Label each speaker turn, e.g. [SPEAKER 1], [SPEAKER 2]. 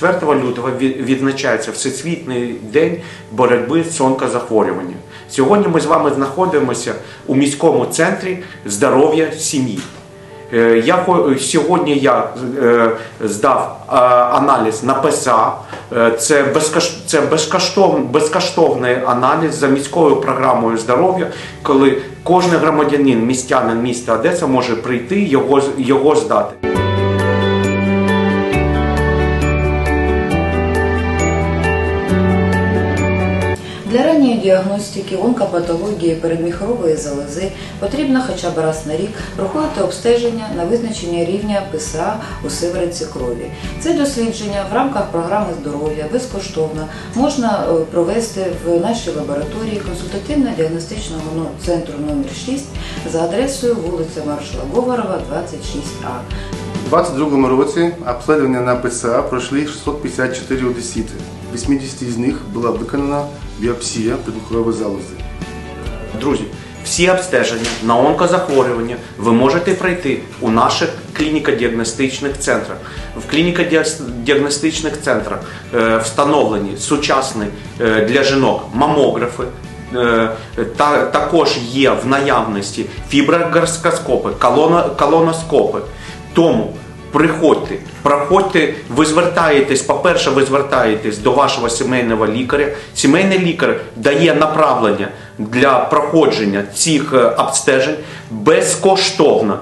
[SPEAKER 1] 4 лютого відзначається Всесвітній день боротьби з онкозахворюванням. Сьогодні ми з вами знаходимося у міському центрі здоров'я сім'ї. Е, Я сьогодні я е, здав е, аналіз на ПСА. Це це безкоштовний, безкоштовний аналіз за міською програмою здоров'я, коли кожен громадянин, містянин міста Одеса може прийти його його здати.
[SPEAKER 2] Для ранньої діагностики онкопатології передміхорової залози потрібно хоча б раз на рік проходити обстеження на визначення рівня ПСА у сиворотці крові. Це дослідження в рамках програми здоров'я безкоштовно можна е, провести в нашій лабораторії консультативно-діагностичного ну, центру номер 6 за адресою вулиця Маршала Говорова, 26А.
[SPEAKER 3] У 2022 році обслідування на ПСА пройшли 654 одесіти. 80 з них була виконана біопсія підмухорової залози. Друзі,
[SPEAKER 1] Всі обстеження на онкозахворювання ви можете пройти у наших клініко-діагностичних центрах. В клініко-діагностичних центрах е, встановлені сучасні е, для жінок мамографи. е, Та, також є в наявності фіброгорскоскопи, колоно, колоноскопи. Тому приходьте, проходьте, ви звертаєтесь, по-перше, ви звертаєтесь до вашого сімейного лікаря. Сімейний лікар дає направлення для проходження цих е, обстежень безкоштовно.